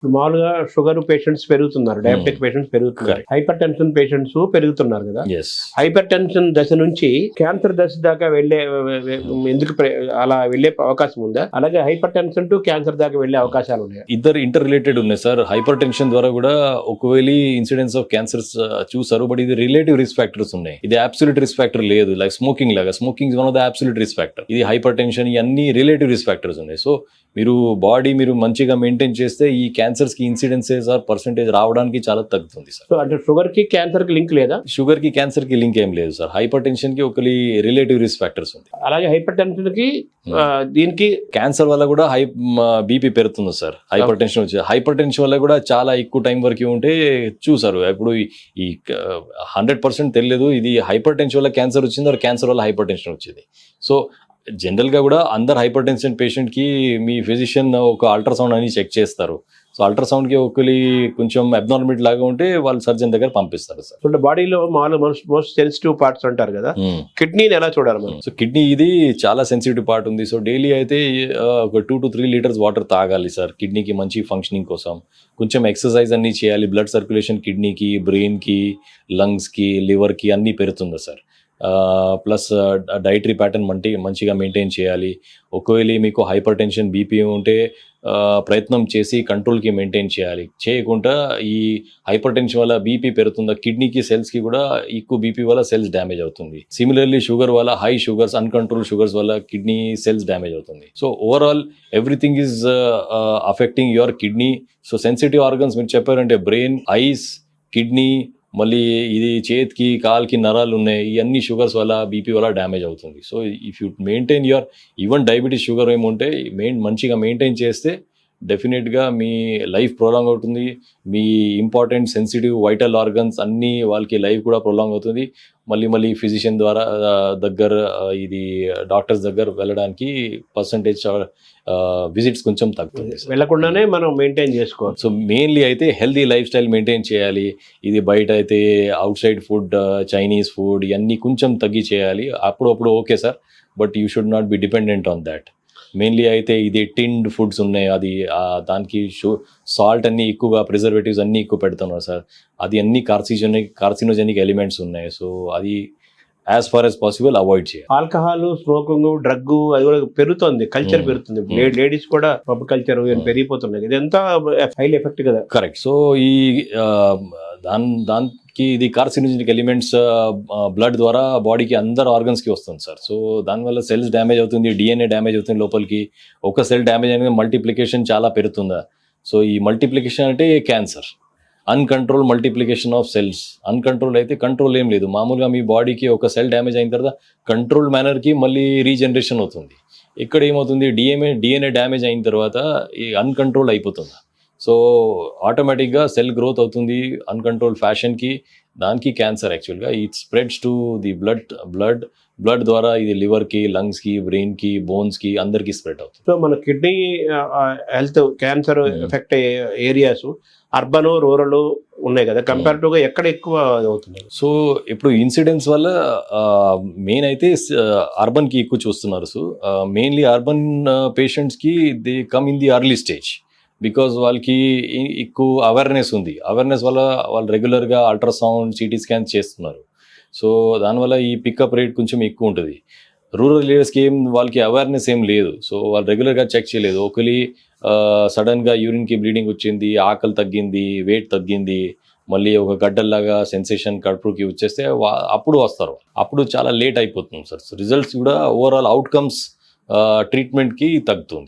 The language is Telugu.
ఇప్పుడు మామూలుగా షుగర్ పేషెంట్స్ పెరుగుతున్నారు డయాబెటిక్ పేషెంట్స్ పెరుగుతున్నారు. హైపర్ టెన్షన్ పేషెంట్స్ పెరుగుతున్నారు కదా. హైపర్ టెన్షన్ దశ నుంచి క్యాన్సర్ దశ దాకా వెళ్ళే ఎందుకు అలా వెళ్ళే అవకాశం ఉందా? అలాగే హైపర్ టెన్షన్ టు క్యాన్సర్ దాకా వెళ్ళే అవకాశాలు ఉన్నాయి? ఇద్దరు ఇంటర్ రిలేటెడ్ ఉన్నాయి సార్. హైపర్ టెన్షన్ ద్వారా కూడా ఒకవేళ ఇన్సిడెన్స్ ఆఫ్ క్యాన్సర్స్ చూసారు బట్ ఇది రిలేటివ్ రిస్క్ ఫ్యాక్టర్స్ ఉన్నాయి. ఇది అబ్సల్యూట్ రిస్క్ ఫ్యాక్టర్ లేదు. లైక్ స్మోకింగ్ లాగా. Smoking one of the absolute risk factor ఇది హైపర్ టెన్షన్ ఇవన్నీ రిలేటివ్ రిస్క్ ఫ్యాక్టర్స్ ఉన్నాయి. సో మీరు బాడీ మీరు మంచిగా మెయింటైన్ చేస్తే ఈ క్యాన్సర్స్కి ఇన్సిడెన్సెస్ ఆర్ పర్సెంటేజ్ రావడానికి చాలా తగ్గుతుంది సార్ సో అంటే షుగర్కి క్యాన్సర్కి లింక్ లేదా? షుగర్కి క్యాన్సర్కి లింక్ ఏం లేదు సార్ హైపర్ టెన్షన్కి ఒకరి రిలేటివ్ రిస్క్ ఫ్యాక్టర్స్ ఉంది. అలాగే హైపర్ టెన్షన్కి ఆ, దీనికి క్యాన్సర్ వల్ల కూడా హై బీపీ పెరుగుతుంది సార్ హైపర్ టెన్షన్ వచ్చి హైపర్ టెన్షన్ వల్ల కూడా చాలా ఎక్కువ టైం వరకు ఉంటే చూసారు. ఇప్పుడు ఈ- ఈ హండ్రెడ్ పర్సెంట్ తెలియదు ఇది హైపర్ టెన్షన్ వల్ల క్యాన్సర్ వచ్చింది ఆర్ క్యాన్సర్ వల్ల హైపర్ టెన్షన్ వచ్చింది సో జనరల్గా కూడా అందరు హైపర్ టెన్షన్ పేషెంట్కి మీ ఫిజిషియన్ ఒక అల్ట్రాసౌండ్ అని చెక్ చేస్తారు. సో అల్ట్రాసౌండ్కి ఒకరి కొంచెం అబ్నార్మిటీ లాగా ఉంటే వాళ్ళు సర్జన్ దగ్గర పంపిస్తారు సార్. అంటే బాడీలో మామూలు మోస్ట్ సెన్సిటివ్ పార్ట్స్ అంటారు కదా కిడ్నీని ఎలా చూడాలి మనం? సో కిడ్నీ ఇది చాలా సెన్సిటివ్ పార్ట్ ఉంది. సో డైలీ అయితే ఒక two to three litres water తాగాలి సార్ కిడ్నీకి మంచి ఫంక్షనింగ్ కోసం. కొంచెం ఎక్సర్సైజ్ అన్ని చేయాలి. బ్లడ్ సర్క్యులేషన్ కిడ్నీకి బ్రెయిన్కి లంగ్స్కి లివర్కి అన్నీ పెరుగుతుంది సార్. ప్లస్ డైటరీ ప్యాటర్న్ మంటి మంచిగా మెయింటైన్ చేయాలి. ఒకవేళ మీకు హైపర్ టెన్షన్ బీపీ ఉంటే ప్రయత్నం చేసి కంట్రోల్కి మెయింటైన్ చేయాలి. చేయకుండా ఈ హైపర్ టెన్షన్ వల్ల బీపీ పెరుగుతుందా కిడ్నీకి సెల్స్కి కూడా ఎక్కువ బీపీ వల్ల సెల్స్ డ్యామేజ్ అవుతుంది. సిమిలర్లీ షుగర్ వల్ల హై షుగర్స్ అన్కంట్రోల్ షుగర్స్ వల్ల కిడ్నీ సెల్స్ డ్యామేజ్ అవుతుంది. So overall everything is affecting your kidney so sensitive organs మీరు చెప్పారంటే బ్రెయిన్ ఐస్ కిడ్నీ మళ్ళీ ఇది చేతికి కాల్కి నరాలు ఉన్నాయి ఇవన్నీ షుగర్స్ వల్ల బీపీ వల్ల డ్యామేజ్ అవుతుంది. So if you maintain your even diabetes sugar ఏముంటే మెయిన్ మంచిగా మెయింటైన్ చేస్తే డెఫినెట్గా మీ లైఫ్ ప్రొలాంగ్ అవుతుంది. మీ ఇంపార్టెంట్ సెన్సిటివ్ వైటల్ ఆర్గన్స్ అన్నీ వాళ్ళకి లైఫ్ కూడా ప్రొలాంగ్ అవుతుంది. మళ్ళీ మళ్ళీ ఫిజిషియన్ ద్వారా దగ్గర ఇది డాక్టర్స్ దగ్గర వెళ్ళడానికి పర్సంటేజ్ విజిట్స్ కొంచెం తగ్గుతుంది సార్. వెళ్ళకుండానే మనం మెయింటైన్ చేసుకోవాలి సో మెయిన్లీ అయితే హెల్దీ లైఫ్ స్టైల్ మెయింటైన్ చేయాలి. ఇది బయట అయితే outside food Chinese food ఇవన్నీ కొంచెం తగ్గి చేయాలి. అప్పుడప్పుడు okay sir but you should not be dependent on that. Mainly అయితే ఇది టిండ్ ఫుడ్స్ ఉన్నాయి. అది దానికి షూ సాల్ట్ అన్ని ఎక్కువగా ప్రిజర్వేటివ్స్ అన్ని ఎక్కువ పెడుతున్నారు సార్. అది అన్ని కార్సిజనిక్ కార్సినోజెనిక్ ఎలిమెంట్స్ ఉన్నాయి. సో అది as far as possible avoid చేయాలి. ఆల్కహాల్ స్మోకింగ్ డ్రగ్ అది కూడా పెరుగుతుంది. Culture Hmm. పెరుగుతుంది. Hmm. లేడీస్ కూడా పబ్ కల్చర్ Hmm. పెరిగిపోతున్నాయి. ఇదంతా హైలీ ఎఫెక్ట్ కదా. కరెక్ట్ సో ఈ ఆ, దాని కి ఇది కార్సినోజెనిక్ ఎలిమెంట్స్ బ్లడ్ ద్వారా బాడీకి అందరు ఆర్గన్స్కి వస్తుంది సార్. సో దానివల్ల సెల్స్ డ్యామేజ్ అవుతుంది డిఎన్ఏ డ్యామేజ్ అవుతుంది లోపలికి. ఒక సెల్ డ్యామేజ్ అనేది మల్టిప్లికేషన్ చాలా పెరుగుతుందా? సో ఈ మల్టిప్లికేషన్ అంటే cancer uncontrolled multiplication of cells uncontrolled అయితే కంట్రోల్ ఏం లేదు. మామూలుగా మీ బాడీకి ఒక సెల్ డ్యామేజ్ అయిన తర్వాత కంట్రోల్ మేనర్కి మళ్ళీ రీజనరేషన్ అవుతుంది. ఇక్కడ ఏమవుతుంది? డిఎంఏ డిఎన్ఏ డ్యామేజ్ అయిన తర్వాత ఈ అన్కంట్రోల్ అయిపోతుంది. సో ఆటోమేటిక్గా సెల్ గ్రోత్ అవుతుంది అన్కంట్రోల్ ఫ్యాషన్కి. దానికి క్యాన్సర్ యాక్చువల్గా. It spreads to the blood blood blood ద్వారా ఇది లివర్కి లంగ్స్కి బ్రెయిన్కి బోన్స్కి అందరికీ స్ప్రెడ్ అవుతుంది. సో మన kidney health cancer. Effect areas urban rural ఉన్నాయి కదా. కంపారిటివ్గా ఎక్కడ ఎక్కువ అవుతుంది సో ఇప్పుడు ఇన్సిడెంట్స్ వల్ల మెయిన్ అయితే అర్బన్కి ఎక్కువ చూస్తున్నారు. సో మెయిన్లీ అర్బన్ పేషెంట్స్కి they come in the early stage. Because వాళ్ళకి ఎక్కువ అవేర్నెస్ ఉంది. అవేర్నెస్ వల్ల వాళ్ళు రెగ్యులర్గా అల్ట్రాసౌండ్ సిటీ స్కాన్ చేస్తున్నారు. సో దానివల్ల ఈ పికప్ రేట్ కొంచెం ఎక్కువ ఉంటుంది. రూరల్ ఏరియాస్కి ఏం వాళ్ళకి అవేర్నెస్ ఏం లేదు. సో వాళ్ళు రెగ్యులర్గా చెక్ చేయలేదు. ఒకరి సడన్గా యూరిన్కి బ్లీడింగ్ వచ్చింది ఆకలి తగ్గింది వెయిట్ తగ్గింది మళ్ళీ ఒక గడ్డల్లాగా సెన్సేషన్ కడుపుకి వచ్చేస్తే అప్పుడు వస్తారు. అప్పుడు చాలా లేట్ అయిపోతుంది సార్ రిజల్ట్స్ కూడా ఓవరాల్ అవుట్కమ్స్ ట్రీట్మెంట్కి తగ్గుతుంది.